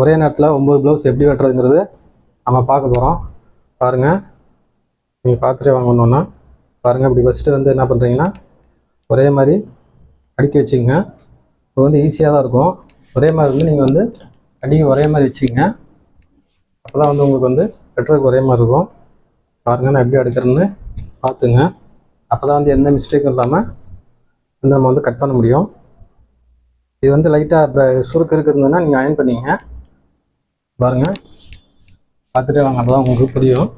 ஒரே நேரத்தில் ஒம்பது ப்ளவுஸ் எப்படி வெட்டுறதுங்கிறது நம்ம பார்க்க போகிறோம் பாருங்கள் நீங்கள் பார்த்துட்டே வாங்கணுன்னா பாருங்கள் இப்படி ஃபஸ்ட்டு வந்து என்ன பண்ணுறீங்கன்னா ஒரே மாதிரி அடுக்கி வச்சுக்கோங்க. இப்போ வந்து ஈஸியாக தான் இருக்கும். ஒரே மாதிரி வந்து நீங்கள் வந்து அடிக்க ஒரே மாதிரி வச்சுக்கோங்க. அப்போ தான் வந்து உங்களுக்கு வந்து வெட்டுறதுக்கு ஒரே மாதிரி இருக்கும். பாருங்கள் நான் எப்படி எடுக்கிறேன்னு பார்த்துங்க. அப்போ தான் வந்து எந்த மிஸ்டேக்கும் இல்லாமல் வந்து நம்ம வந்து கட் பண்ண முடியும். இது வந்து லைட்டாக இப்போ சுருக்கு இருக்குதுன்னா நீங்கள் அயன் பண்ணிங்க பாருங்கள் பார்த்துட்டே வாங்க அதுதான் உங்களுக்கு புரியும்.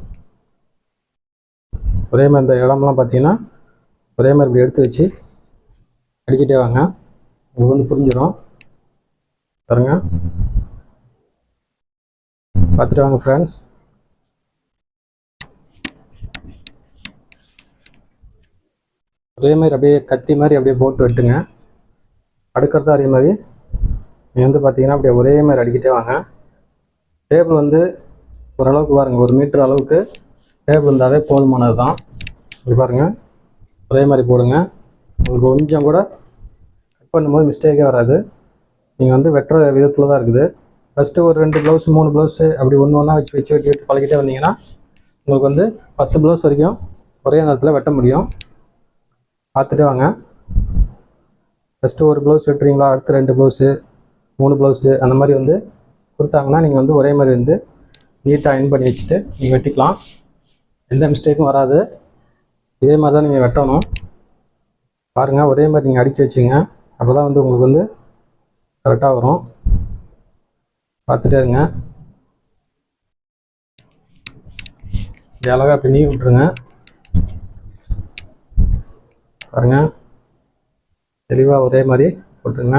ஒரே மாதிரி இந்த இடம்லாம் பார்த்தீங்கன்னா ஒரே மாதிரி இப்படி எடுத்து வச்சு அடிக்கிட்டே வாங்க. உங்களுக்கு வந்து புரிஞ்சிடும். பாருங்க. பார்த்துட்டு வாங்க ஃப்ரெண்ட்ஸ் ஒரே மாதிரி அப்படியே கத்தி மாதிரி அப்படியே போட்டு வெட்டுங்க அடுக்கிறதா அதே மாதிரி. நீங்கள் வந்து பார்த்தீங்கன்னா அப்படியே ஒரே மாதிரி அடிக்கிட்டே வாங்க. டேபிள் வந்து ஓரளவுக்கு பாருங்கள் ஒரு மீட்டர் அளவுக்கு டேபிள் இருந்தாவே போதுமானது தான் இப்படி பாருங்கள் ஒரே மாதிரி போடுங்க. உங்களுக்கு கொஞ்சம் கூட கட் பண்ணும்போது மிஸ்டேக்கே வராது. நீங்கள் வந்து வெட்டுற விதத்தில் தான் இருக்குது. ஃபஸ்ட்டு ஒரு ரெண்டு ப்ளவுஸ் மூணு ப்ளவுஸு அப்படி ஒன்று ஒன்றா வச்சு வச்சு வெட்டி வெட்டி பழகிட்டே வந்தீங்கன்னா உங்களுக்கு வந்து பத்து ப்ளவுஸ் வரைக்கும் ஒரே நேரத்தில் வெட்ட முடியும். பார்த்துட்டே வாங்க. ஃபஸ்ட்டு ஒரு ப்ளவுஸ் வெட்டுறீங்களா? அடுத்து ரெண்டு ப்ளவுஸு மூணு ப்ளவுஸு அந்த மாதிரி வந்து கொடுத்தாங்கன்னா நீங்கள் வந்து ஒரே மாதிரி வந்து நீட்டாக அயன் பண்ணி வச்சுட்டு நீங்கள் வெட்டிக்கலாம். எந்த மிஸ்டேக்கும் வராது. இதே மாதிரி தான் நீங்கள் வெட்டணும். பாருங்கள் ஒரே மாதிரி நீங்கள் அடுக்கி வச்சுங்க அப்போ தான் வந்து உங்களுக்கு வந்து கரெக்டாக வரும். பார்த்துட்டே இருங்க. இப்படி அழகாக அப்படி நீ விட்ருங்க பாருங்க. தெளிவாக ஒரே மாதிரி போட்டுருங்க.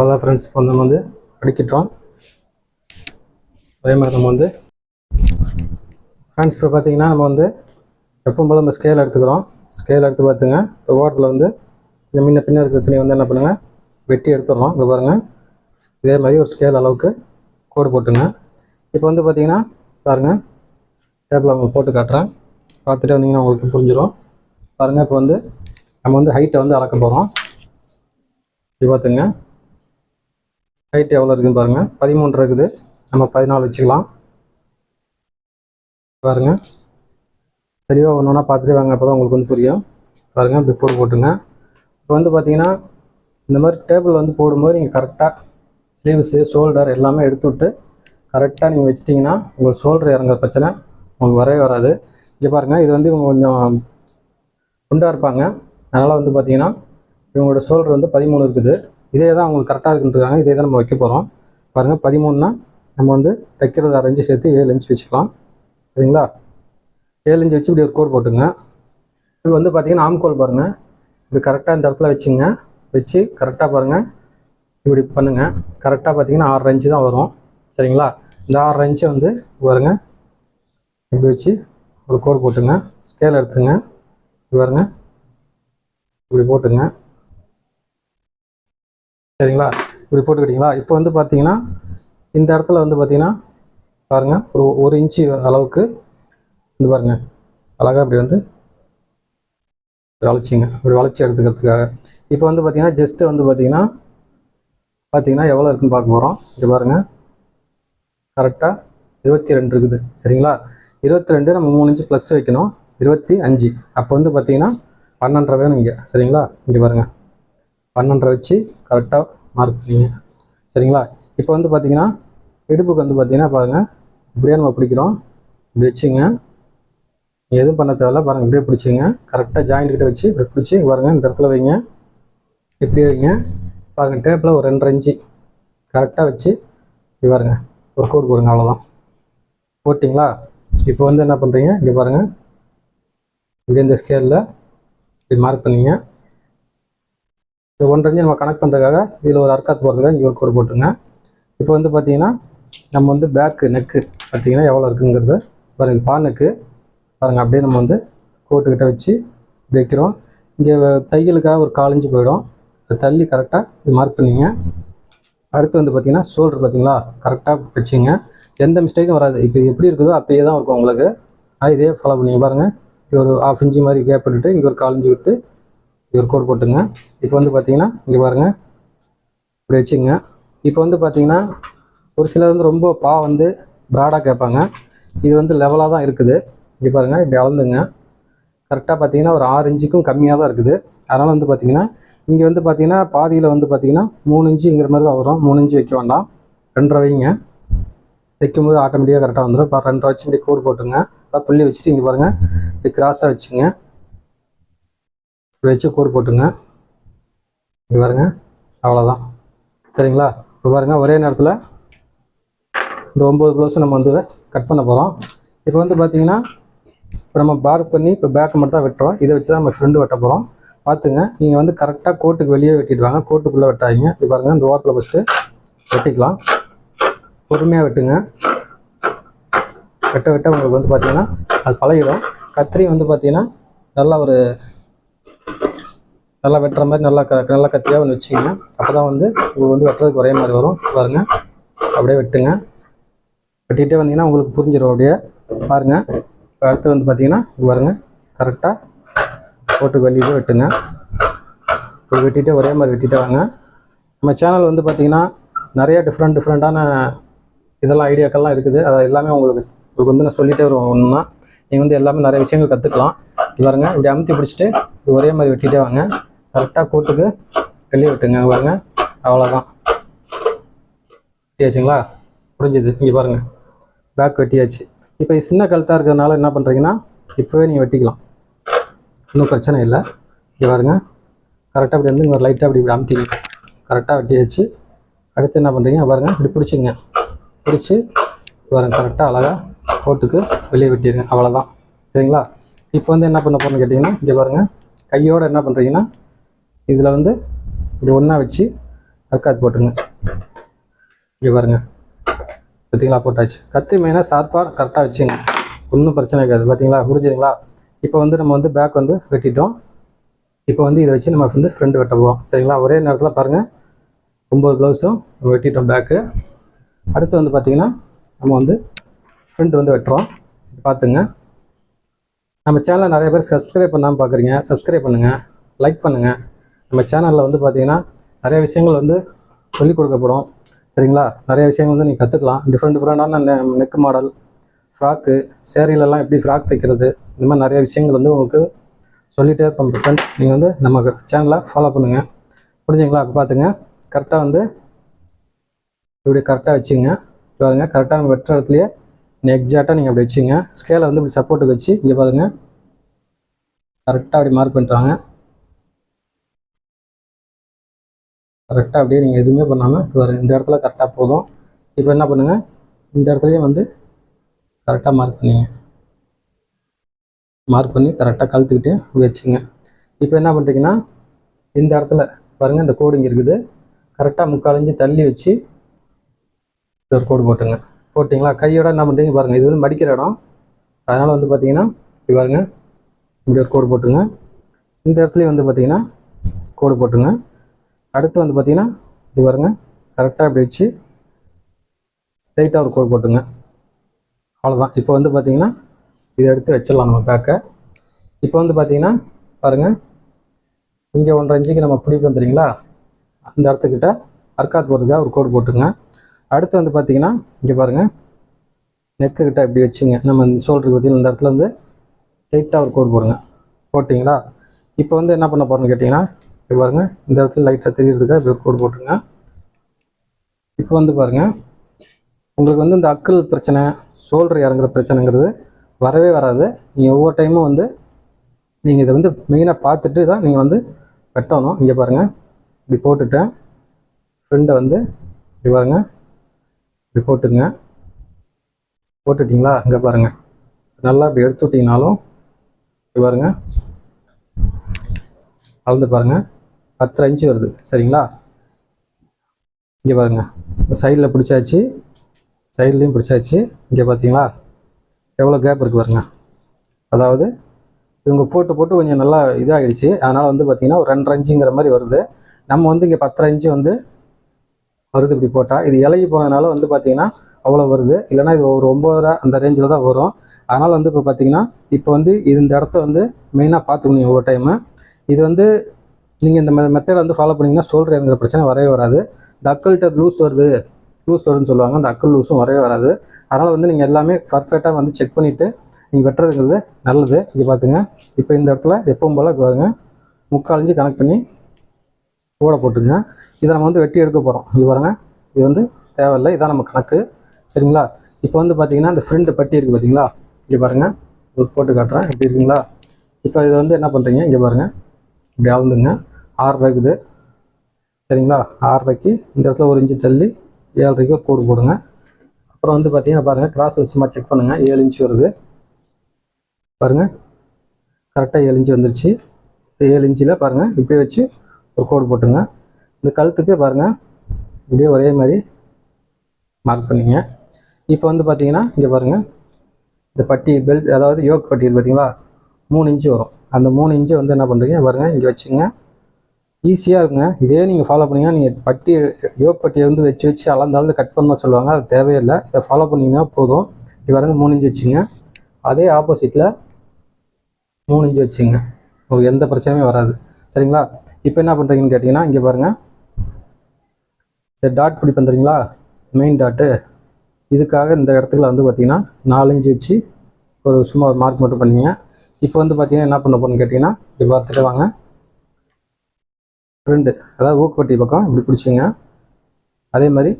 அவ்வளோதான் ஃப்ரெண்ட்ஸ் இப்போ நம்ம வந்து அடிக்கிட்டோம் அதே மாதிரி நம்ம வந்து ஃப்ரெண்ட்ஸ் இப்போ பார்த்தீங்கன்னா நம்ம வந்து எப்பவும் போல் நம்ம ஸ்கேல் எடுத்துக்கிறோம். ஸ்கேல் எடுத்து பார்த்துங்க. இந்த ஓரத்தில் வந்து இந்த முன்ன பின்ன இருக்கிற துணி வந்து என்ன பண்ணுங்கள் வெட்டி எடுத்துடுறோம். இங்கே பாருங்கள் இதே மாதிரி ஒரு ஸ்கேல் அளவுக்கு கோடு போட்டுங்க. இப்போ வந்து பார்த்தீங்கன்னா பாருங்கள் டேப்பில் அவங்க போட்டு காட்டுறேன். பார்த்துட்டு வந்தீங்கன்னா உங்களுக்கு புரிஞ்சிடும் பாருங்கள் இப்போ வந்து நம்ம வந்து ஹைட்டை வந்து அளக்க போகிறோம் இது பார்த்துங்க. ஹைட் எவ்வளோ இருக்குன்னு பாருங்கள் பதிமூணு இருக்குது. நம்ம பதினாலு வச்சுக்கலாம். பாருங்கள் தெளிவாக ஒன்று ஒன்றா பார்த்துட்டு வாங்க. அப்போ தான் உங்களுக்கு வந்து புரியும். பாருங்கள் இப்படி போட்டு போட்டுங்க. இப்போ வந்து பார்த்தீங்கன்னா இந்த மாதிரி டேபிள் வந்து போடும்போது நீங்கள் கரெக்டாக ஸ்லீவ்ஸு ஷோல்டர் எல்லாமே எடுத்து விட்டு கரெக்டாக நீங்கள் வச்சிட்டிங்கன்னா உங்களுக்கு ஷோல்டர் இறங்குற பிரச்சனை உங்களுக்கு வரவே வராது. இங்கே பாருங்கள் இது வந்து இவங்க கொஞ்சம் குண்டாக இருப்பாங்க. அதனால் வந்து பார்த்தீங்கன்னா இவங்களோட ஷோல்டர் வந்து பதிமூணு இருக்குது. இதே தான் அவங்களுக்கு கரெக்டாக இருக்குன்றாங்க இதே தான் நம்ம வைக்க போகிறோம் பாருங்கள் பதிமூணுனா நம்ம வந்து தைக்கிறது அரைஞ்சு சேர்த்து ஏழு இன்ச் வச்சுக்கலாம். சரிங்களா? ஏழு இன்ச் வச்சு இப்படி ஒரு கோடு போட்டுங்க. இது வந்து பார்த்தீங்கன்னா ஆம்கோல் பாருங்கள் இப்படி கரெக்டாக இந்த இடத்துல வச்சுங்க. வச்சு கரெக்டாக பாருங்கள் இப்படி பண்ணுங்கள் கரெக்டாக பார்த்தீங்கன்னா ஆறு இன்ச்சு தான் வரும். சரிங்களா? இந்த ஆறு இன்ச்சை வந்து பாருங்க. இப்படி வச்சு ஒரு கோர் போட்டுங்க. ஸ்கேல் எடுத்துங்க. இப்படி பாருங்க. இப்படி போட்டுங்க. சரிங்களா? இப்படி போட்டுக்கிட்டிங்களா? இப்போ வந்து பார்த்தீங்கன்னா இந்த இடத்துல வந்து பார்த்தீங்கன்னா பாருங்கள் ஒரு ஒரு இன்ச்சு அளவுக்கு இது பாருங்கள் அழகாக இப்படி வந்து வளைச்சிங்க. இப்படி வளைச்சி எடுத்துக்கிறதுக்காக. இப்போ வந்து பார்த்தீங்கன்னா ஜஸ்ட்டு வந்து பார்த்தீங்கன்னா பார்த்தீங்கன்னா எவ்வளோ இருக்குன்னு பார்க்க போகிறோம் இது பாருங்கள் கரெக்டாக இருபத்தி ரெண்டு இருக்குது. சரிங்களா? இருபத்தி ரெண்டு நம்ம மூணு இன்ச்சு ப்ளஸ் வைக்கணும். இருபத்தி அஞ்சு. அப்போ வந்து பார்த்தீங்கன்னா பன்னெண்டரை வேணும் இங்கே. சரிங்களா? இங்கே பாருங்கள் பன்னெண்டரை வச்சு கரெக்டாக மார்க் பண்ணிங்க. சரிங்களா? இப்போ வந்து பார்த்தீங்கன்னா இடுப்புக்கு வந்து பார்த்தீங்கன்னா பாருங்கள் இப்படியே நம்ம பிடிக்கிறோம். இப்படி வச்சுங்க. நீங்கள் எதுவும் பண்ண தேவையில்ல பாருங்கள் இப்படியே பிடிச்சிங்க. கரெக்டாக ஜாயிண்ட் கிட்ட வச்சு இப்படி பிடிச்சி பாருங்கள் இந்த இடத்துல வைங்க. இப்படியே வைங்க. பாருங்கள் டேப்பில் ஒரு ரெண்டரை இன்ச்சு கரெக்டாக வச்சு இப்படி பாருங்க ஒரு கோடு போடுங்க அவ்வளோதான் போட்டிங்களா? இப்போ வந்து என்ன பண்ணுறீங்க இப்படி பாருங்கள் இப்படி இந்த ஸ்கேலில் இப்படி மார்க் பண்ணிங்க. இது ஒன்றரைஞ்சு நம்ம கனெக்ட் பண்ணுறதுக்காக இதில் ஒரு அர்க்காத் போகிறதுக்காக இங்கே ஒரு கோடு போட்டுங்க இப்போ வந்து பார்த்தீங்கன்னா நம்ம வந்து பேக்கு நெக்கு பார்த்தீங்கன்னா எவ்வளோ இருக்குங்கிறது பாருங்கள் இது பா நெக்கு பாருங்கள் அப்படியே நம்ம வந்து கோட்டுக்கிட்ட வச்சு வைக்கிறோம். இங்கே தையலுக்காக ஒரு காலஞ்சு போயிடும். அதை தள்ளி கரெக்டாக இது மார்க் பண்ணிங்க. அடுத்து வந்து பார்த்தீங்கன்னா ஷோல்டர் பார்த்தீங்களா கரெக்டாக வச்சுங்க. எந்த மிஸ்டேக்கும் வராது. இப்போ எப்படி இருக்குதோ அப்படியே தான் இருக்கும் உங்களுக்கு. அது இதே ஃபாலோ பண்ணிங்க பாருங்கள் இங்கே ஒரு ஆஃப் இன்ச்சு மாதிரி கேப் விட்டுட்டு இங்கே ஒரு காலஞ்சு விட்டு இவர் கோட் போட்டுங்க. இப்போ வந்து பார்த்தீங்கன்னா இங்கே பாருங்கள் இப்படி வச்சுங்க இப்போ வந்து பார்த்தீங்கன்னா ஒரு சிலர் வந்து ரொம்ப பா வந்து ப்ராடாக கேட்பாங்க. இது வந்து லெவலாக தான் இருக்குது. இப்படி பாருங்கள் இப்படி அளந்துங்க. கரெக்டாக பார்த்தீங்கன்னா ஒரு ஆறு இன்ச்சுக்கும் கம்மியாக தான் இருக்குது. அதனால் வந்து பார்த்தீங்கன்னா இங்கே வந்து பார்த்தீங்கன்னா பாதியில் வந்து பார்த்தீங்கன்னா மூணு இன்ச்சுங்கிற மாதிரி தான் வரும். மூணு இன்ச்சு வைக்க வேண்டாம். ரெண்டரை வைங்க. தைக்கும்போது ஆட்டோமேட்டிக்காக கரெக்டாக வந்துடும் இப்போ ரெண்டரை வச்சு இப்படி கோடு போட்டுங்க. அதான் புள்ளி வச்சுட்டு இங்கே பாருங்கள் இப்படி கிராஸாக வச்சுங்க வச்சு கோடு போட்டுங்க. இப்படி பாருங்க. அவ்வளோதான் சரிங்களா? இப்போ பாருங்கள் ஒரே நேரத்தில் இந்த ஒம்பது ப்ளவுஸும் நம்ம வந்து கட் பண்ண போகிறோம் இப்போ வந்து பார்த்தீங்கன்னா இப்போ நம்ம பார்க் பண்ணி இப்போ பேக் மட்டும் தான் வெட்டுறோம். இதை வச்சு தான் நம்ம ஃப்ரெண்டு வெட்ட போகிறோம் பார்த்துங்க நீங்கள் வந்து கரெக்டாக கோட்டுக்கு வெளியே வெட்டிடுவாங்க கோட்டுக்குள்ளே வெட்டாதீங்க. இப்படி பாருங்கள் இந்த ஓரத்தில் ஃபஸ்ட்டு வெட்டிக்கலாம். பொறுமையாக வெட்டுங்க. வெட்ட வெட்ட உங்களுக்கு வந்து பார்த்திங்கன்னா அது பழகிடும். கத்திரி வந்து பார்த்திங்கன்னா நல்லா ஒரு நல்லா வெட்டுற மாதிரி நல்லா க நல்லா கத்தியாக ஒன்று வச்சுங்க அப்போ தான் வந்து உங்களுக்கு வந்து வெட்டுறதுக்கு ஒரே மாதிரி வரும். பாருங்கள் அப்படியே வெட்டுங்க. வெட்டிகிட்டே வந்தீங்கன்னா உங்களுக்கு புரிஞ்சிடும் அப்படியே பாருங்கள் இப்போ அடுத்து வந்து பார்த்தீங்கன்னா பாருங்கள் கரெக்டாக போட்டு வெளியே வெட்டுங்க. இப்படி வெட்டிகிட்டே ஒரே மாதிரி வெட்டிகிட்டே வாங்க. நம்ம சேனல் வந்து பார்த்தீங்கன்னா நிறைய டிஃப்ரெண்ட் டிஃப்ரெண்ட்டான இதெல்லாம் ஐடியாக்கள்லாம் இருக்குது. அது எல்லாமே உங்களுக்கு உங்களுக்கு வந்து நான் சொல்லிகிட்டே வருவோம் ஒன்றுனா நீங்கள் வந்து எல்லாமே நிறைய விஷயங்கள் கற்றுக்கலாம் பாருங்கள் இப்படி அமுத்தி பிடிச்சிட்டு ஒரே மாதிரி வெட்டிகிட்டே வாங்க. கரெக்டாக கூட்டுக்கு வெளியே விட்டுங்க இங்க பாருங்க. அவ்வளோதான் வெட்டியாச்சுங்களா முடிஞ்சது இங்கே பாருங்கள் பேக் வெட்டியாச்சு. இப்போ சின்ன கழுத்தாக இருக்கிறதுனால என்ன பண்ணுறீங்கன்னா இப்போவே நீங்கள் வெட்டிக்கலாம். ஒன்றும் பிரச்சனை இல்லை. இங்கே பாருங்க. கரெக்டாக இப்படி வந்து இங்கே லைட்டாக அப்படி இப்படி அமுத்திங்க. கரெக்டாக வெட்டியாச்சு. அடுத்து என்ன பண்ணுறீங்க பாருங்கள் இப்படி பிடிச்சிங்க பிடிச்சி பாருங்கள் கரெக்டாக அழகாக கோட்டுக்கு வெளியே வெட்டிடுங்க அவ்வளோதான் சரிங்களா? இப்போ வந்து என்ன பண்ண போகிறோம்னு கேட்டிங்கன்னா இங்கே பாருங்கள் கையோடு என்ன பண்ணுறீங்கன்னா இதில் வந்து இப்படி ஒன்றா வச்சு அர்க்காத் போட்டுங்க. இப்படி பாருங்கள் பார்த்தீங்களா போட்டாச்சு. கத்தி மெயினாக ஷார்ப்பாக கரெக்டாக வச்சுங்க. ஒன்றும் பிரச்சனை இருக்காது. பார்த்தீங்களா முடிஞ்சதுங்களா? இப்போ வந்து நம்ம வந்து பேக் வந்து வெட்டிட்டோம். இப்போ வந்து இதை வச்சு நம்ம வந்து ஃப்ரண்ட் வெட்ட போவோம் சரிங்களா? ஒரே நேரத்தில் பாருங்கள் ஒம்பது ப்ளவுஸும் நம்ம வெட்டிட்டோம் பேக்கு அடுத்து வந்து பார்த்திங்கன்னா நம்ம வந்து ஃப்ரண்ட் வந்து வெட்டுறோம். பார்த்துங்க நம்ம சேனலை நிறைய பேர் சப்ஸ்கிரைப் பண்ணாமல் பார்க்குறீங்க சப்ஸ்கிரைப் பண்ணுங்கள் லைக் பண்ணுங்கள் நம்ம சேனலில் வந்து பார்த்தீங்கன்னா நிறைய விஷயங்கள் வந்து சொல்லிக் கொடுக்கப்படும். சரிங்களா? நிறைய விஷயங்கள் வந்து நீங்கள் கற்றுக்கலாம் டிஃப்ரெண்ட் டிஃப்ரெண்டான நெக் மாடல் ஃப்ராக்கு சேரீலெல்லாம் எப்படி ஃப்ராக் தைக்கிறது இந்த மாதிரி நிறைய விஷயங்கள் வந்து உங்களுக்கு சொல்லிகிட்டே இருப்போம் ஃப்ரெண்ட்ஸ் நீங்கள் வந்து நம்ம சேனலை ஃபாலோ பண்ணுங்கள் புரிஞ்சுங்களா? அப்போ பார்த்துங்க கரெக்டாக வந்து இப்படி கரெக்டாக வச்சுங்க. பாருங்க. கரெக்டாக நம்ம வெட்டுற இடத்துலையே எக்ஸாக்டாக நீங்கள் அப்படி வச்சுங்க. ஸ்கேலை வந்து இப்படி சப்போர்ட்டுக்கு வச்சு இங்கே பாருங்கள் கரெக்டாக அப்படி மார்க் பண்ணிட்டு வாங்க. கரெக்டாக அப்படியே நீங்கள் எதுவுமே பண்ணாமல் வரும் இந்த இடத்துல கரெக்டாக போதும். இப்போ என்ன பண்ணுங்கள் இந்த இடத்துலையும் வந்து கரெக்டாக மார்க் பண்ணிங்க. மார்க் பண்ணி கரெக்டாக கழுத்துக்கிட்டே வச்சுங்க. இப்போ என்ன பண்ணுறீங்கன்னா இந்த இடத்துல பாருங்கள் இந்த கோடு இங்கே இருக்குது கரெக்டாக முக்கால் தள்ளி வச்சு ஒரு கோடு போட்டுங்க. போட்டிங்களா? கையோட என்ன பண்ணுறீங்க பாருங்கள் இது வந்து மடிக்கிற இடம். அதனால் வந்து பார்த்தீங்கன்னா இப்படி பாருங்க இப்படி ஒரு கோடு போட்டுங்க. இந்த இடத்துலையும் வந்து பார்த்தீங்கன்னா கோடு போட்டுங்க. அடுத்து வந்து பார்த்தீங்கன்னா இப்படி பாருங்க. கரெக்டாக இப்படி வச்சு ஸ்ட்ரைட்டாக ஒரு கோல் போட்டுங்க. அவ்வளோதான் இப்போ வந்து பார்த்தீங்கன்னா இதை எடுத்து வச்சிடலாம் நம்ம பேக்கை இப்போ வந்து பார்த்தீங்கன்னா பாருங்கள் இங்கே ஒன்றரை இன்ச்சுக்கு நம்ம பிடிப்பு வந்துடுங்களா அந்த இடத்துக்கிட்ட அர்க்காத் போகிறதுக்காக ஒரு கோடு போட்டுங்க. அடுத்து வந்து பார்த்தீங்கன்னா இங்கே பாருங்கள் நெக்குக்கிட்ட இப்படி வச்சுங்க. நம்ம இந்த ஷோல்டருக்கு பார்த்தீங்கன்னா இந்த இடத்துல வந்து ஸ்ட்ரைட்டாக ஒரு கோடு போடுங்க. போட்டிங்களா? இப்போ வந்து என்ன பண்ண போகிறோம்னு கேட்டிங்கன்னா பாருங்கள் இந்த இடத்துல லைட்டாக தெரியறதுக்காக இப்படி கோடு போட்டுருங்க இப்போ வந்து பாருங்கள் உங்களுக்கு வந்து இந்த அக்கல் பிரச்சனை ஷோல்டர் இறங்குற பிரச்சனைங்கிறது வரவே வராது. நீங்கள் ஒவ்வொரு டைமும் வந்து நீங்கள் இதை வந்து மெயினாக பார்த்துட்டு தான் நீங்கள் வந்து வெட்டணும் இங்கே பாருங்கள் இப்படி போட்டுட்டேன். ஃப்ரெண்டை வந்து இப்படி பாருங்கள் இப்படி போட்டுங்க போட்டுட்டிங்களா? இங்கே பாருங்கள் நல்லா இப்படி எடுத்து விட்டிங்கனாலும் இப்படி பாருங்கள் அளந்து பாருங்கள் பத்தரை இன்ச்சு வருது. சரிங்களா? இங்கே பாருங்கள் சைடில் பிடிச்சாச்சு. சைட்லேயும் பிடிச்சாச்சு. இங்கே பார்த்தீங்களா எவ்வளோ கேப் இருக்குது பாருங்க. அதாவது இவங்க போட்டு போட்டு கொஞ்சம் நல்லா இதாகிடுச்சு அதனால் வந்து பார்த்திங்கன்னா ஒரு ரெண்டரை இன்ச்சுங்கிற மாதிரி வருது. நம்ம வந்து இங்கே பத்தரை இன்ச்சு வந்து வருது இப்படி போட்டால் இது இலகி போனதுனால வந்து பார்த்திங்கன்னா அவ்வளோ வருது. இல்லைன்னா இது ஒரு ஒம்பதரை அந்த ரேஞ்சில் தான் வரும். அதனால் வந்து இப்போ பார்த்தீங்கன்னா இப்போ வந்து இது இந்த இடத்த வந்து மெயினாக பார்த்துக்கணும் ஒவ்வொரு டைமு இது வந்து நீங்கள் இந்த மெத்தடை வந்து ஃபாலோ பண்ணிங்கன்னா ஷோல்டருங்கிற பிரச்சனை வரவே வராது. இந்த அக்கள்கிட்ட லூஸ் வருது லூஸ் வருதுன்னு சொல்லுவாங்க. அந்த அக்கல் லூஸும் வரவே வராது. அதனால் வந்து நீங்கள் எல்லாமே பர்ஃபெக்டாக வந்து செக் பண்ணிவிட்டு நீங்கள் வெட்டுறதுங்கிறது நல்லது. இங்கே பார்த்துங்க இப்போ இந்த இடத்துல எப்பவும் போல் பாருங்க. முக்கால் இன்ச்சு கனெக்ட் பண்ணி ஓட போட்டுங்க. இதை நம்ம வந்து வெட்டி எடுக்க போகிறோம் இங்கே பாருங்க. இது வந்து தேவையில்லை. இதான் நம்ம கணக்கு. சரிங்களா? இப்போ வந்து பார்த்தீங்கன்னா இந்த ஃப்ரெண்டு பட்டி இருக்குது பார்த்தீங்களா இங்கே பாருங்கள் ஒரு போட்டு காட்டுறேன். எப்படி இருக்குங்களா? இப்போ இதை வந்து என்ன பண்ணுறீங்க இங்கே பாருங்கள் இப்படி அளந்துங்க ஆறரை இருக்குது. சரிங்களா? ஆறரைக்கு இந்த இடத்துல ஒரு இன்ச்சு தள்ளி ஏழரைக்கு ஒரு கோடு போடுங்க. அப்புறம் வந்து பார்த்தீங்கன்னா பாருங்கள் கிராஸில் சும்மா செக் பண்ணுங்கள் ஏழு இன்ச்சு வருது. பாருங்கள் கரெக்டாக ஏழு இன்ச்சு வந்துருச்சு. இந்த ஏழு இன்ச்சில் பாருங்கள் இப்படியே வச்சு ஒரு கோடு போட்டுங்க. இந்த கழுத்துக்கு பாருங்கள் இப்படியே ஒரே மாதிரி மார்க் பண்ணிங்க. இப்போ வந்து பார்த்தீங்கன்னா இங்கே பாருங்கள் இந்த பட்டி பெல்ட் அதாவது யோக் பட்டி பார்த்தீங்களா மூணு இன்ச்சு வரும். அந்த மூணு இன்ச்சு வந்து என்ன பண்ணுறீங்க பாருங்கள் இங்கே வச்சுங்க. ஈஸியாக இருக்குங்க. இதே நீங்கள் ஃபாலோ பண்ணீங்கன்னா நீங்கள் பட்டி யோக் பட்டியை வந்து வச்சு வச்சு அளந்து அளந்து கட் பண்ண சொல்லுவாங்க. அது தேவையில்லை. இதை ஃபாலோ பண்ணிங்கன்னா போதும். இது பாருங்க மூணு இன்ச்சு வச்சுங்க. அதே ஆப்போசிட்டில் மூணு இன்ச்சு வச்சுங்க. உங்களுக்கு எந்த பிரச்சனையும் வராது. சரிங்களா? இப்போ என்ன பண்ணுறீங்கன்னு கேட்டிங்கன்னா இங்கே பாருங்கள் இந்த டாட் பிடி பண்ணுறீங்களா மெயின் டாட்டு இதுக்காக இந்த இடத்துல வந்து பார்த்தீங்கன்னா நாலு வச்சு ஒரு சும்மா ஒரு மார்க் மட்டும் பண்ணிங்க. இப்போ வந்து பார்த்திங்கன்னா என்ன பண்ண போகணும்னு கேட்டிங்கன்னா இப்படி பார்த்துட்டு வாங்க. ரெண்டு அதாவது ஊக்குப்பட்டி பக்கம் இப்படி பிடிச்சிங்க. அதே மாதிரி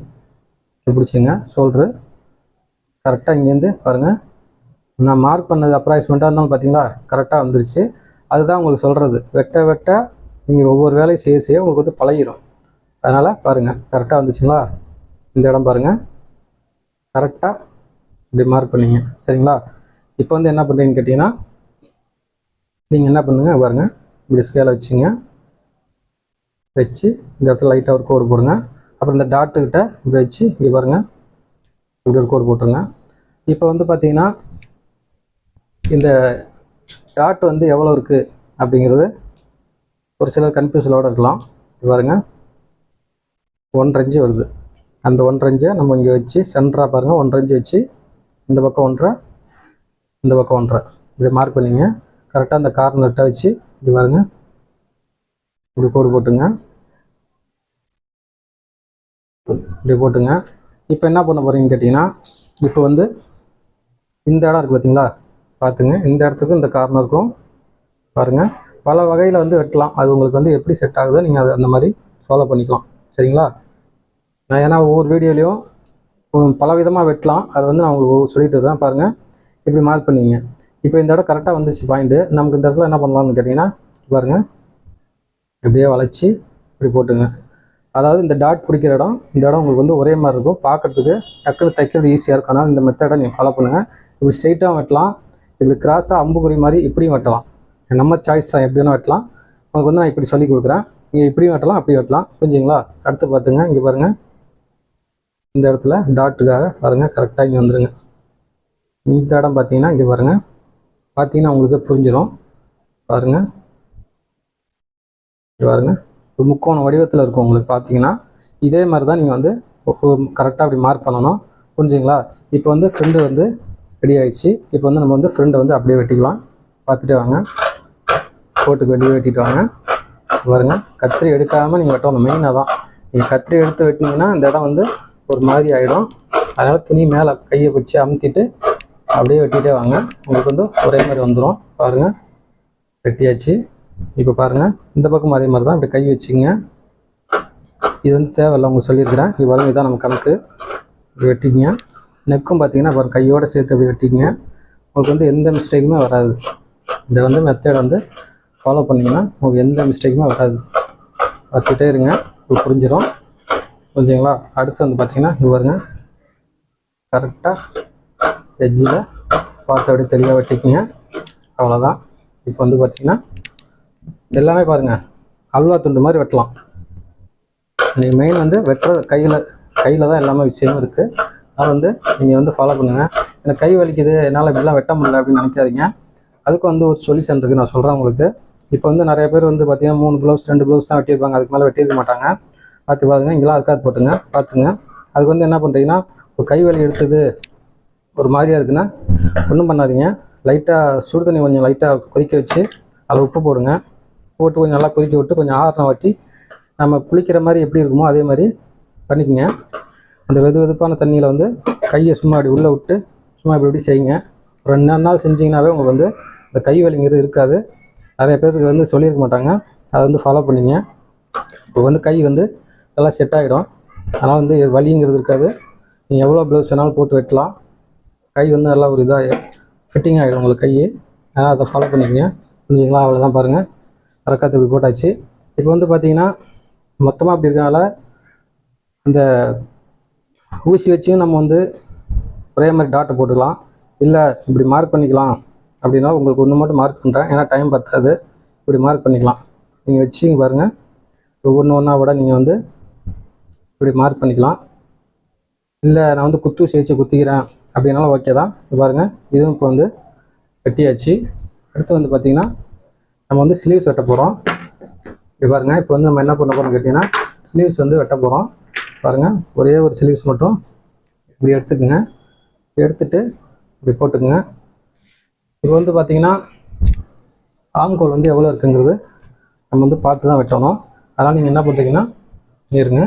இப்படி பிடிச்சிங்க. ஷோல்ட்ரு கரெக்டாக இங்கேருந்து பாருங்கள் நான் மார்க் பண்ணது அப்ராக்சிமேட்டாக இருந்தாலும் பார்த்தீங்களா? கரெக்டாக வந்துருச்சு. அதுதான் உங்களுக்கு சொல்கிறது வெட்ட வெட்ட நீங்கள் ஒவ்வொரு வேலையும் செய்ய செய்ய உங்களுக்கு வந்து பழகிடும் அதனால் பாருங்கள் கரெக்டாக வந்துச்சுங்களா? இந்த இடம் பாருங்கள் கரெக்டாக இப்படி மார்க் பண்ணிங்க. சரிங்களா? இப்போ வந்து என்ன பண்ணுறீங்கன்னு கேட்டிங்கன்னா நீங்கள் என்ன பண்ணுங்கள் பாருங்கள் இப்படி ஸ்கேலை வச்சுங்க. வச்சு இந்த இடத்துல லைட்டாக ஒரு கோடு போடுங்க. அப்புறம் இந்த டாட்டுக்கிட்ட இப்படி வச்சு இங்கே பாருங்கள் இப்படி ஒரு கோடு போட்டுருங்க. இப்போ வந்து பார்த்தீங்கன்னா இந்த டாட் வந்து எவ்வளோ இருக்குது அப்படிங்கிறது ஒரு சிலர் கன்ஃபியூஷனோடு இருக்கலாம். பாருங்கள் பாருங்க. ஒன்றரை இன்ச்சு வருது. அந்த ஒன்றரை இன்ச்சை நம்ம இங்கே வச்சு சென்டராக பாருங்கள் ஒன்றரை இன்ச்சு வச்சு இந்த பக்கம் ஒன்றரை இந்த பக்கம் ஒன்றரை. இப்படி மார்க் பண்ணிங்க. கரெக்டாக அந்த கார்னர்கிட்ட வச்சு இப்படி பாருங்கள் இப்படி கோடு போட்டுங்க. இப்படி போட்டுங்க. இப்போ என்ன பண்ண போகிறீங்கன்னு கேட்டிங்கன்னா இப்போ வந்து இந்த இடம் இருக்குது பார்த்தீங்களா பார்த்துங்க இந்த இடத்துக்கும் இந்த கார்னருக்கும் பாருங்கள் பல வகையில் வந்து வெட்டலாம். அது உங்களுக்கு வந்து எப்படி செட் ஆகுதோ நீங்கள் அது அந்த மாதிரி ஃபாலோ பண்ணிக்கலாம். சரிங்களா? நான் ஏன்னா ஒவ்வொரு வீடியோலையும் பல விதமாக வெட்டலாம். அதை வந்து நான் உங்களுக்கு சொல்லிட்டு தான் பாருங்கள் இப்படி மார்க் பண்ணிங்க. இப்போ இந்த இடம் கரெக்டாக வந்துச்சு பாயிண்ட்டு நமக்கு இந்த இடத்துல என்ன பண்ணலாம்னு கேட்டிங்கன்னா பாருங்கள் இப்படியே வளைச்சி இப்படி போட்டுங்க. அதாவது இந்த டாட் பிடிக்கிற இடம் இந்த இடம் உங்களுக்கு வந்து ஒரே மாதிரி இருக்கும். பார்க்கறதுக்கு டக்குனு தைக்கிறது ஈஸியாக இருக்கும். அதனால் இந்த மெத்தடை நீங்கள் ஃபாலோ பண்ணுங்கள் இப்படி ஸ்ட்ரைட்டாக வெட்டலாம். இப்படி கிராஸாக அம்புக்குறி மாதிரி இப்படியும் வெட்டலாம். நம்ம சாய்ஸ் தான் எப்படி வெட்டலாம். உங்களுக்கு வந்து நான் இப்படி சொல்லி கொடுக்குறேன். நீங்கள் இப்படியும் வெட்டலாம் அப்படி வெட்டலாம். புரிஞ்சுங்களா? அடுத்து பார்த்துங்க இங்கே பாருங்கள் இந்த இடத்துல டாட்டுக்காக பாருங்கள் கரெக்டாக இங்கே வந்துடுங்க இந்த இடம் பார்த்தீங்கன்னா இங்கே பாருங்கள் பார்த்தீங்கன்னா உங்களுக்கு புரிஞ்சிடும் பாருங்கள் பாருங்கள் ஒரு முக்கோண வடிவத்தில் இருக்கும். உங்களுக்கு பார்த்தீங்கன்னா இதே மாதிரி தான் நீங்கள் வந்து கரெக்டாக அப்படி மார்க் பண்ணணும். புரிஞ்சுங்களா? இப்போ வந்து ஃப்ரெண்டு வந்து ரெடி ஆயிடுச்சு. இப்போ வந்து நம்ம வந்து ஃப்ரெண்டை வந்து அப்படியே வெட்டிக்கலாம். பார்த்துட்டு வாங்க. கோட்டுக்கு வெளியே வெட்டிட்டு வாங்க. பாருங்க. கத்திரி எடுக்காமல் நீங்கள் வெட்டணும். மெயினாக தான் நீங்கள் கத்திரி எடுத்து வெட்டினீங்கன்னா இந்த இடம் வந்து ஒரு மாதிரி ஆகிடும் அதனால் துணி மேலே கையை பிடிச்சி அமுத்திட்டு அப்படியே வெட்டிகிட்டே வாங்க. உங்களுக்கு வந்து ஒரே மாதிரி வந்துடும் பாருங்கள் வெட்டியாச்சு. இப்போ பாருங்கள் இந்த பக்கம் அதே மாதிரி தான். இப்படி கை வச்சுங்க இது வந்து தேவையில்லை உங்களுக்கு சொல்லியிருக்கிறேன். இது வரும் இதான் நம்ம கணக்கு. இப்படி வெட்டிங்க நெக்கும் பார்த்தீங்கன்னா அப்புறம் கையோட சேர்த்து அப்படி வெட்டிங்க உங்களுக்கு வந்து எந்த மிஸ்டேக்குமே வராது. இதை வந்து மெத்தட் வந்து ஃபாலோ பண்ணிங்கன்னா உங்களுக்கு எந்த மிஸ்டேக்குமே வராது. பார்த்துட்டே இருங்க. உங்களுக்கு புரிஞ்சிடும் புரிஞ்சுங்களா? அடுத்து வந்து பார்த்தீங்கன்னா இது வருங்க கரெக்டாக எஜ்ஜில் பார்த்து அப்படியே தெளிவாக வெட்டிக்கிங்க. அவ்வளோதான் இப்போ வந்து பார்த்திங்கன்னா எல்லாமே பாருங்கள் அல்வா துண்டு மாதிரி வெட்டலாம். நீங்கள் மெயின் வந்து வெட்டுற கையில் கையில் தான் எல்லாமே விஷயமும் இருக்குது அதை வந்து நீங்கள் வந்து ஃபாலோ பண்ணுங்கள் எனக்கு கை வலிக்குது என்னால் இப்படிலாம் வெட்ட முடியல அப்படின்னு நினைக்காதீங்க. அதுக்கு வந்து ஒரு சொல்யூஷன் இருக்குது நான் சொல்கிறேன் உங்களுக்கு. இப்போ வந்து நிறைய பேர் வந்து பார்த்தீங்கன்னா மூணு ப்ளவுஸ் ரெண்டு ப்ளவுஸ் தான் வெட்டியிருப்பாங்க. அதுக்கு மேலே வெட்டியிருக்க மாட்டாங்க. பார்த்து பாருங்கள் இங்கெல்லாம் இருக்காது போட்டுங்க. பார்த்துங்க. அதுக்கு வந்து என்ன பண்ணுறீங்கன்னா ஒரு கை வலி எடுத்தது ஒரு மாதிரியாக இருக்குன்னா ஒன்றும் பண்ணாதீங்க. லைட்டாக சுடு தண்ணி கொஞ்சம் லைட்டாக கொதிக்க வச்சு அதில் உப்பு போடுங்க. போட்டு கொஞ்சம் நல்லா கொதிக்க விட்டு கொஞ்சம் ஆரணம் வட்டி நம்ம குளிக்கிற மாதிரி எப்படி இருக்குமோ அதே மாதிரி பண்ணிக்கோங்க. அந்த வெது வெதுப்பான தண்ணியில் வந்து கையை சும்மா அப்படி உள்ளே விட்டு சும்மா இப்படி இப்படி செய்யுங்க. ஒரு ரெண்டு நாள் செஞ்சிங்கனாவே உங்களுக்கு வந்து இந்த கை வலிங்கிறது இருக்காது. நிறைய பேருக்கு வந்து சொல்லியிருக்க மாட்டாங்க. அதை வந்து ஃபாலோ பண்ணிங்க. இப்போ வந்து கை வந்து நல்லா செட் ஆகிடும் அதனால் வந்து வலிங்கிறது இருக்காது. நீங்கள் எவ்வளோ ப்ளவுஸ் வேணாலும் போட்டு வெட்டலாம் கை வந்து நல்லா ஒரு இதாக ஃபிட்டிங் ஆகிடும் உங்களுக்கு கை அதனால் அதை ஃபாலோ பண்ணிக்கங்க. புரிஞ்சுங்களா? அவ்வளோதான் பாருங்கள் அரக்காத்து இப்படி போட்டாச்சு இப்போ வந்து பார்த்தீங்கன்னா மொத்தமாக அப்படி இருக்கனால இந்த ஊசி வச்சும் நம்ம வந்து ஒரே மாதிரி டாட்டை போட்டுக்கலாம். இல்லை இப்படி மார்க் பண்ணிக்கலாம். அப்படின்னா உங்களுக்கு ஒன்று மட்டும் மார்க் பண்ணுறேன் ஏன்னா டைம் பத்தாது. இப்படி மார்க் பண்ணிக்கலாம். நீங்கள் வச்சு பாருங்கள் ஒவ்வொன்று ஒன்றா விட நீங்கள் வந்து இப்படி மார்க் பண்ணிக்கலாம். இல்லை நான் வந்து குத்து ஊசி வச்சு குத்திக்கிறேன். அப்படின்னாலும் ஓகே தான். பாருங்கள் இதுவும் இப்போ வந்து கட்டியாச்சு. அடுத்து வந்து பார்த்திங்கன்னா நம்ம வந்து ஸ்லீவ்ஸ் வெட்ட போகிறோம் இப்போ பாருங்கள் இப்போ வந்து நம்ம என்ன பண்ண போகிறோம் கேட்டிங்கன்னா ஸ்லீவ்ஸ் வந்து வெட்ட போகிறோம் பாருங்கள் ஒரே ஒரு ஸ்லீவ்ஸ் மட்டும் இப்படி எடுத்துக்கோங்க. எடுத்துட்டு இப்படி போட்டுக்கோங்க. இப்போ வந்து பார்த்தீங்கன்னா ஆம்கோல் வந்து எவ்வளோ இருக்குங்கிறது நம்ம வந்து பார்த்து தான் வெட்டணும். அதனால் நீங்கள் என்ன பண்ணுறீங்கன்னா இருங்க.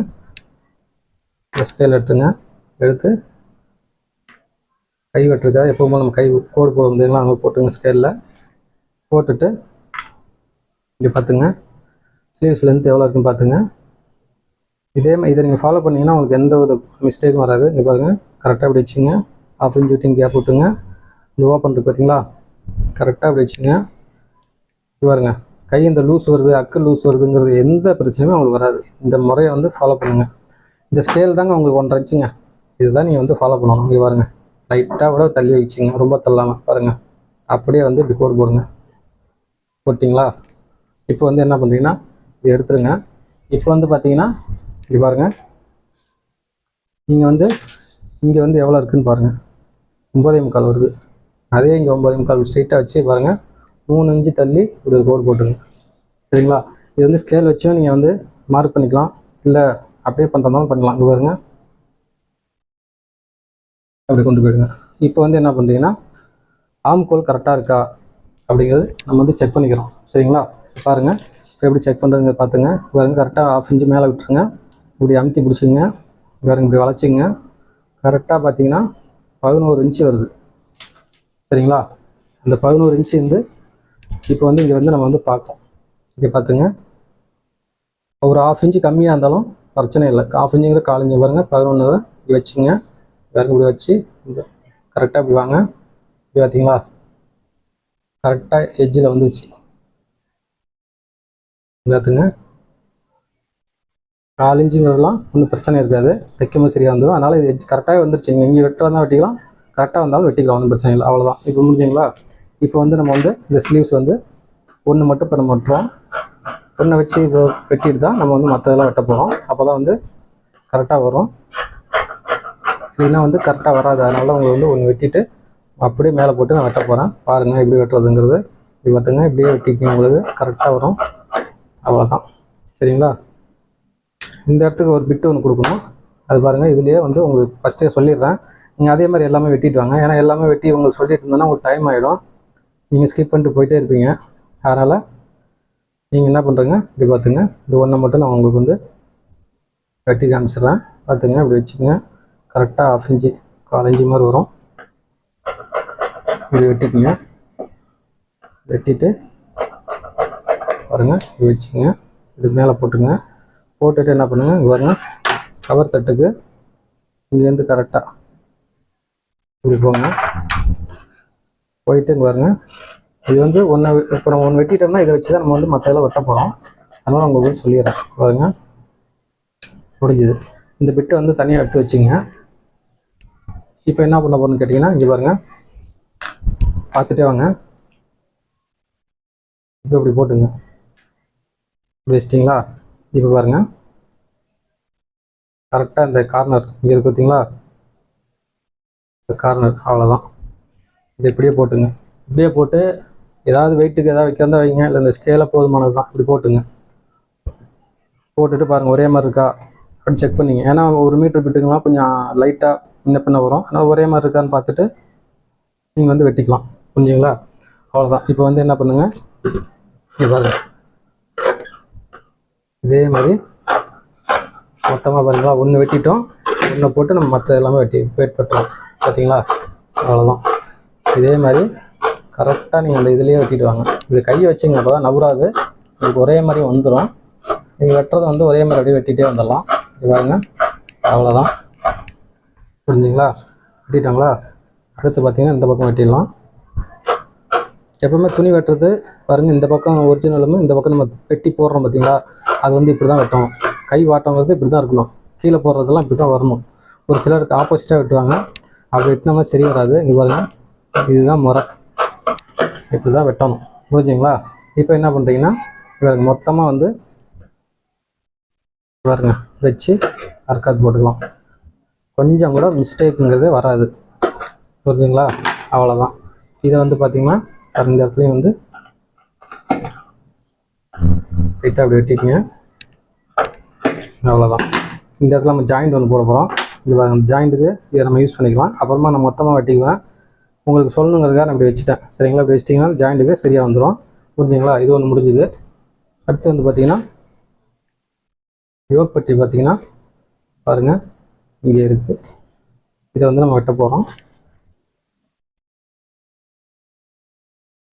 இந்த ஸ்கேல் எடுத்துங்க. எடுத்து கை வெட்டிருக்கா எப்போவுமே நம்ம கை கோடு போட முடியுங்களா அங்கே போட்டுங்க ஸ்கேலில் போட்டுட்டு இங்கே பார்த்துங்க ஸ்லீவ்ஸ் லென்த் எவ்வளோ இருக்குன்னு பார்த்துங்க இதே மாதிரி இதை நீங்கள் ஃபாலோ பண்ணிங்கன்னா உங்களுக்கு எந்த ஒரு மிஸ்டேக்கும் வராது. இங்கே பாருங்கள் கரெக்டாக இப்படி வச்சுங்க. ஆஃப் இன்ச் விட்டிங் கேப் விட்டுங்க. இந்த ஓப்பன் பார்த்தீங்களா கரெக்டாக இப்படி வச்சுங்க. இது பாருங்க. கை இந்த லூஸ் வருது அக்கு லூஸ் வருதுங்கிறது எந்த பிரச்சனையுமே உங்களுக்கு வராது. இந்த முறையை வந்து ஃபாலோ பண்ணுங்கள் இந்த ஸ்கேல் தாங்க உங்களுக்கு ஒன்றரை இன்ச்சுங்க இதுதான் நீங்கள் வந்து ஃபாலோ பண்ணணும். இங்கே பாருங்கள் லைட்டாக விட தள்ளி வச்சுங்க. ரொம்ப தள்ளாமல் பாருங்கள் அப்படியே வந்து இப்படி கோடு போடுங்க. போட்டிங்களா? இப்போ வந்து என்ன பண்ணுறீங்கன்னா இது எடுத்துருங்க. இப்போ வந்து பார்த்தீங்கன்னா இது பாருங்கள் நீங்கள் வந்து இங்கே வந்து எவ்வளோ இருக்குன்னு பாருங்கள் ஒம்பதே முக்கால் வருது. அதே இங்கே ஒம்பதே முக்கால் ஸ்ட்ரைட்டாக வச்சு பாருங்கள் மூணு இன்ச்சு தள்ளி இப்படி ஒரு கோடு போட்டுங்க சரிங்களா? இது வந்து ஸ்கேல் வச்சும் நீங்கள் வந்து மார்க் பண்ணிக்கலாம். இல்லை அப்படியே பண்ணுறதாலும் பண்ணலாம். இங்கே பாருங்கள் அப்படி கொண்டு போயிடுங்க. இப்போ வந்து என்ன பண்ணுறீங்கன்னா ஆம்கோல் கரெக்டாக இருக்கா? அப்படிங்கிறது நம்ம வந்து செக் பண்ணிக்கிறோம். சரிங்களா? பாருங்கள் இப்போ எப்படி செக் பண்ணுறதுங்க பார்த்துங்க பாருங்கள் கரெக்டாக ஆஃப் இன்ச்சு மேலே விட்டுருங்க. இப்படி அமுத்தி பிடிச்சிங்க. பாருங்க இப்படி வளைச்சிங்க. கரெக்டாக பார்த்தீங்கன்னா பதினோரு இன்ச்சு வருது. சரிங்களா? அந்த பதினோரு இன்ச்சு வந்து இப்போ வந்து இங்கே வந்து நம்ம வந்து பார்ப்போம். இங்கே பார்த்துங்க ஒரு ஆஃப் இன்ச்சு கம்மியாக இருந்தாலும் பிரச்சனை இல்லை. ஆஃப் இன்ச்சுங்கிற கால் இன்ச்சு பாருங்கள் பதினொன்று இப்படி வச்சுங்க. வேறு இப்படி வச்சு. கரெக்டாக இப்படி வாங்க. இப்படி பார்த்தீங்களா கரெக்டாக எஜ்ஜில் வந்துருச்சு. பார்த்துங்க கால் வரலாம் ஒன்றும் பிரச்சனை இருக்காது. தைக்கும்போது சரியாக வந்துடும் அதனால் இது எஜ்ஜு கரெக்டாக வந்துருச்சு. நீங்கள் இங்கே வெட்டுறதா வெட்டிக்கலாம். கரெக்டாக வந்தாலும் வெட்டிக்கலாம். ஒன்றும் பிரச்சனை இல்லை. அவ்வளோதான் இப்போ முடிஞ்சுங்களா இப்போ வந்து நம்ம வந்து இந்த ஸ்லீவ்ஸ் வந்து ஒன்று மட்டும் இப்போ நம்ம வெட்டுறோம். ஒன்றை வச்சு இப்போ வெட்டிட்டு தான் நம்ம வந்து மற்றதெல்லாம் வெட்ட போகிறோம் அப்போ தான் வந்து கரெக்டாக வரும். இல்லைன்னா வந்து கரெக்டாக வராது. அதனால் உங்களுக்கு வந்து ஒன்று வெட்டிட்டு அப்படியே மேலே போட்டு நான் வெட்ட போகிறேன் பாருங்கள் எப்படி வெட்டுறதுங்கிறது. இப்படி பார்த்துங்க இப்படியே வெட்டிக்கிங்க உங்களுக்கு. கரெக்டாக வரும். அவ்வளோதான் சரிங்களா? இந்த இடத்துக்கு ஒரு பிட்டு ஒன்று கொடுக்கணும். அது பாருங்கள் இதுலேயே வந்து உங்களுக்கு ஃபஸ்ட்டே சொல்லிடுறேன். நீங்கள் அதே மாதிரி எல்லாமே வெட்டிட்டு வாங்க. ஏன்னா எல்லாமே வெட்டி உங்களுக்கு சொல்லிட்டு இருந்தோன்னா உங்களுக்கு டைம் ஆகிடும் நீங்கள் ஸ்கிப் பண்ணிட்டு போயிட்டே இருப்பீங்க. அதனால் நீங்கள் என்ன பண்ணுறீங்க இப்படி பார்த்துங்க. இந்த ஒன்றை மட்டும் நான் உங்களுக்கு வந்து வெட்டி காமிச்சிடுறேன். பார்த்துங்க இப்படி வச்சுக்கோங்க. கரெக்டாக ஆஃப் இன்ச்சு கால் இன்ச்சு மாதிரி வரும். இது வெட்டிக்குங்க. வெட்டிட்டு பாருங்கள் இது வச்சுங்க இது மேலே போட்டுங்க போட்டுட்டு என்ன பண்ணுங்கள் இங்கே பாருங்கள் கவர் தட்டுக்கு இங்கேருந்து கரெக்டாக இப்படி போங்க. போயிட்டு இங்கே பாருங்க. இது வந்து ஒன்று இப்போ நம்ம ஒன்று வெட்டிட்டோம்னா இதை வச்சு தான் நம்ம வந்து மற்ற வெட்ட போகிறோம் அதனால் உங்களுக்கு சொல்லிடுறேன். பாருங்க. முடிஞ்சுது. இந்த பிட்டை வந்து தனியாக எடுத்து வச்சுங்க இப்போ என்ன பண்ண போகிறோம்னு கேட்டிங்கன்னா இங்கே பாருங்கள் பார்த்துட்டே வாங்க. இப்போ இப்படி போட்டுங்க. இப்படி வச்சிட்டிங்களா? இப்போ பாருங்க. கரெக்டாக இந்த கார்னர் இங்கே இருக்கு பார்த்தீங்களா இந்த கார்னர் அவ்வளோதான் இது இப்படியே போட்டுங்க. இப்படியே போட்டு ஏதாவது வெயிட்டுக்கு ஏதாவது வைக்கிறதா வைங்க இல்லை இந்த ஸ்கேலை போதுமானது தான். இப்படி போட்டுங்க. போட்டுட்டு பாருங்கள் ஒரே மாதிரி இருக்கா? அப்படி செக் பண்ணிங்க. ஏன்னா ஒரு மீட்டர் பிட்டுங்கலாம் கொஞ்சம் லைட்டாக முன்ன பின்ன வரும். அதனால் ஒரே மாதிரி இருக்கான்னு பார்த்துட்டு நீங்கள் வந்து வெட்டிக்கலாம். புரிஞ்சுங்களா? அவ்வளோதான் இப்போ வந்து என்ன பண்ணுங்கள் இங்கே பாருங்கள் இதே மாதிரி மொத்தமாக பாருங்களா ஒன்று வெட்டிட்டோம். ஒன்றை போட்டு நம்ம மற்ற எல்லாமே வெட்டி வெயிட் பண்ணுறோம் பார்த்தீங்களா அவ்வளோதான் இதே மாதிரி கரெக்டாக நீங்கள் அந்த இதுலேயே வெட்டிட்டு வாங்க. இப்படி கையை வச்சுங்க அப்போ தான் நவராது உங்களுக்கு ஒரே மாதிரி வந்துடும் நீங்கள் வெட்டுறது வந்து ஒரே மாதிரி அப்படியே வெட்டிகிட்டே வந்துடலாம். இது பாருங்கள் அவ்வளோதான் புரிஞ்சுங்களா? வெட்டிட்டாங்களா? அடுத்து பார்த்தீங்கன்னா இந்த பக்கம் வெட்டிடலாம். எப்பவுமே துணி வெட்டுறது பாருங்க இந்த பக்கம் ஒரிஜினலும் இந்த பக்கம் நம்ம வெட்டி போடுறோம் பார்த்தீங்களா? அது வந்து இப்படி தான் வெட்டணும். கை வாட்டங்கிறது இப்படி தான் இருக்கணும். கீழே போடுறதெல்லாம் இப்படி தான் வரணும். ஒரு சிலருக்கு ஆப்போசிட்டாக வெட்டுவாங்க. அப்படி வெட்டினோம்னா சரி வராது. இங்கே பாருங்கள் இதுதான் முறை. இப்படி தான் வெட்டணும். புரிஞ்சுங்களா? இப்போ என்ன பண்ணுறீங்கன்னா இவருக்கு மொத்தமாக வந்து பாருங்க வச்சு அர்க்காத் போட்டுக்கலாம். கொஞ்சம் கூட மிஸ்டேக்குங்கிறதே வராது. புரிஞ்சுங்களா? அவ்வளோதான் இதை வந்து பார்த்தீங்கன்னா இந்த இடத்துலையும் வந்து லைட்டாக அப்படி வெட்டிக்கங்க. அவ்வளோதான் இந்த இடத்துல நம்ம ஜாயிண்ட் ஒன்று போட போகிறோம் இது ஜாயிண்ட்டுக்கு இதை நம்ம யூஸ் பண்ணிக்கலாம். அப்புறமா நான் மொத்தமாக வெட்டிக்குவேன். உங்களுக்கு சொல்லணுங்கிறதுக்காக நான் இப்படி வச்சுட்டேன். சரிங்களா? இப்படி வச்சிட்டிங்கன்னா ஜாயிண்ட்டுக்கு சரியாக வந்துடும் புரிஞ்சுங்களா? இது ஒன்று முடிஞ்சுது. அடுத்து வந்து பார்த்தீங்கன்னா யோக் பட்டி பார்த்தீங்கன்னா பாருங்கள் இங்கே இருக்குது இதை வந்து நம்ம வெட்ட போகிறோம்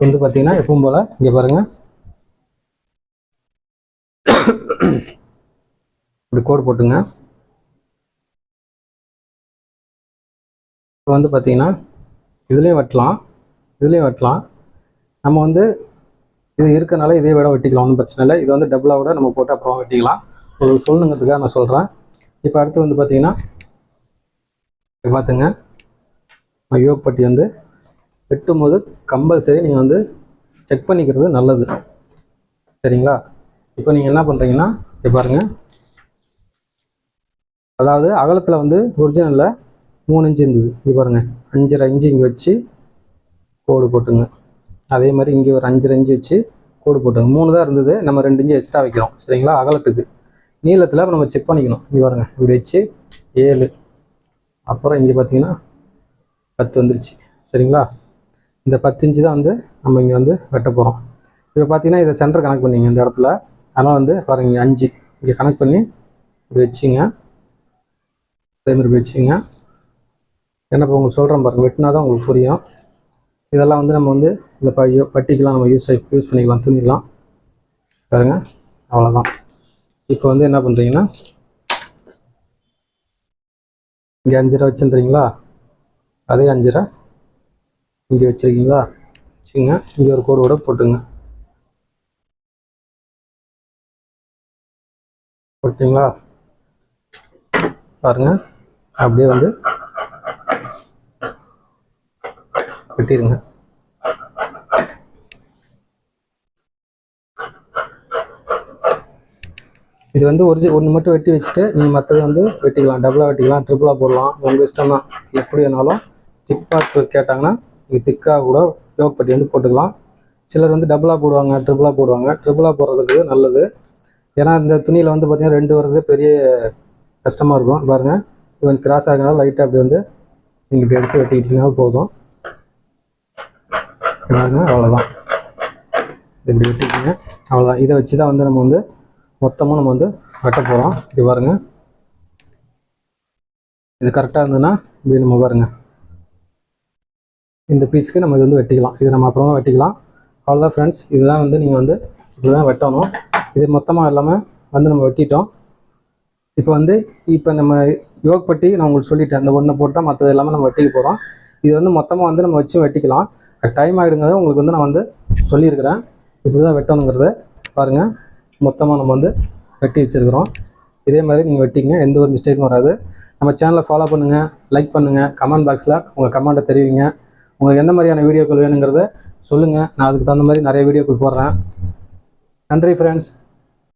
வந்து பார்த்தீங்கன்னா எப்பவும் போல் இங்கே பாருங்கள் இப்படி கோடு போட்டுங்க. இப்போ வந்து பார்த்தீங்கன்னா இதுலேயும் வெட்டலாம் இதுலேயும் வெட்டலாம். நம்ம வந்து இது இருக்கனால இதே விட வெட்டிக்கலாம் ஒன்றும் பிரச்சனை இல்லை. இது வந்து டபுளாக கூட நம்ம போட்டு அப்புறம் வெட்டிக்கலாம். உங்களுக்கு சொல்லணுங்கிறதுக்காக நான் சொல்கிறேன் இப்போ அடுத்து வந்து பார்த்தீங்கன்னா இப்போ பார்த்துங்க யோகப்பட்டி வந்து வெட்டும்போது கம்பல்சரி நீங்கள் வந்து செக் பண்ணிக்கிறது நல்லது. சரிங்களா? இப்போ நீங்கள் என்ன பண்ணுறீங்கன்னா இது பாருங்கள் அதாவது அகலத்தில் வந்து ஒரிஜினலில் மூணு இன்ச்சு இருந்தது. இது பாருங்கள் அஞ்சரை இன்ச்சு இங்கே வச்சு கோடு போட்டுங்க. அதே மாதிரி இங்கே ஒரு அஞ்சரை இன்ச்சு வச்சு கோடு போட்டுங்க. மூணு தான் இருந்தது. நம்ம ரெண்டு இன்ச்சு எக்ஸ்ட்ரா வைக்கிறோம். சரிங்களா? அகலத்துக்கு. நீளத்தில் நம்ம செக் பண்ணிக்கணும். இங்கே பாருங்கள் இப்படி வச்சு ஏழு. அப்புறம் இங்கே பார்த்தீங்கன்னா பத்து வந்துருச்சு. சரிங்களா? இந்த பத்து இன்ச்சு தான் வந்து நம்ம இங்கே வந்து வெட்ட போகிறோம் இப்போ பார்த்தீங்கன்னா இதை சென்டர் கனெக்ட் பண்ணிங்க இந்த இடத்துல. அதனால் வந்து பாருங்க இங்கே அஞ்சு. இங்கே கனெக்ட் பண்ணி இப்படி வச்சிங்க. அதே மாதிரி இப்படி வச்சுங்க. என்ன இப்போ உங்களுக்கு சொல்கிறேன் பாருங்க வெட்டினா தான் உங்களுக்கு புரியும். இதெல்லாம் வந்து நம்ம வந்து இந்த பையோ பட்டிக்கெலாம் நம்ம யூஸ் யூஸ் பண்ணிக்கலாம் துணிக்கலாம் பாருங்க அவ்வளோதான் இப்போ வந்து என்ன பண்ணுறீங்கன்னா இங்கே அஞ்சரை வச்சுருந்துறீங்களா அதே அஞ்சரை இங்கே வச்சுருக்கீங்களா? வச்சுங்க இங்கே ஒரு கோடோட போட்டுங்க போட்டிங்களா? பாருங்கள் அப்படியே வந்து வெட்டிடுங்க இது வந்து ஒரிஜி ஒன்று மட்டும் வெட்டி வச்சுட்டு நீங்கள் மற்றது வந்து வெட்டிக்கலாம். டபுளாக வெட்டிக்கலாம் ட்ரிபிளாக போடலாம். உங்கள் இஷ்டம் தான் எப்படி வேணாலும் ஸ்டிக் பார்த்து கேட்டாங்கன்னா நீங்கள் திக்காக கூட யோக் பட்டி வந்து போட்டுக்கலாம். சிலர் வந்து டபுளாக போடுவாங்க ட்ரிபிளாக போடுவாங்க. ட்ரிபிளாக போடுறதுக்கு நல்லது. ஏன்னா இந்த துணியில் வந்து பார்த்திங்கன்னா ரெண்டு வர்றது பெரிய கஷ்டமாக இருக்கும். பாருங்கள் கொஞ்சம் கிராஸ் ஆகினாலும் லைட்டாக அப்படி வந்து நீங்கள் இப்படி எடுத்து வெட்டிக்கிட்டீங்கன்னா போதும். பாருங்கள் அவ்வளோதான் இப்படி வெட்டிக்கிங்க. அவ்வளோதான் இதை வச்சு தான் வந்து நம்ம வந்து மொத்தமாக நம்ம வந்து வெட்ட போகிறோம் இப்படி பாருங்க. இது கரெக்டாக இருந்ததுன்னா இப்படி நம்ம பாருங்கள் இந்த பீஸுக்கு நம்ம இது வந்து வெட்டிக்கலாம். இது நம்ம அப்புறமா வெட்டிக்கலாம். அவ்வளோதான் ஃப்ரெண்ட்ஸ் இதுதான் வந்து நீங்கள் வந்து இப்படி தான் வெட்டணும். இது மொத்தமாக இல்லாமல் வந்து நம்ம வெட்டிட்டோம். இப்போ வந்து இப்போ நம்ம யோக் பட்டி நான் உங்களுக்கு சொல்லிட்டேன். அந்த ஒன்றை போட்டு தான் மற்றது எல்லாமே நம்ம வெட்டிக்க போகிறோம் இது வந்து மொத்தமாக வந்து நம்ம வச்சு வெட்டிக்கலாம். டைம் ஆகிடுங்கிறது உங்களுக்கு வந்து நான் வந்து சொல்லியிருக்கிறேன். இப்படி தான் வெட்டணுங்கிறத. பாருங்கள் மொத்தமாக நம்ம வந்து வெட்டி வச்சுருக்கிறோம். இதே மாதிரி நீங்கள் வெட்டிங்க எந்த ஒரு மிஸ்டேக்கும் வராது. நம்ம சேனலை ஃபாலோ பண்ணுங்கள் லைக் பண்ணுங்கள் கமெண்ட் பாக்ஸில் உங்கள் கமெண்ட்டை தெரிவிங்க. உங்களுக்கு எந்த மாதிரியான வீடியோக்கள் வேணுங்கிறத சொல்லுங்கள் நான் அதுக்கு தகுந்த மாதிரி நிறைய வீடியோக்கள் போடுறேன். நன்றி ஃப்ரெண்ட்ஸ்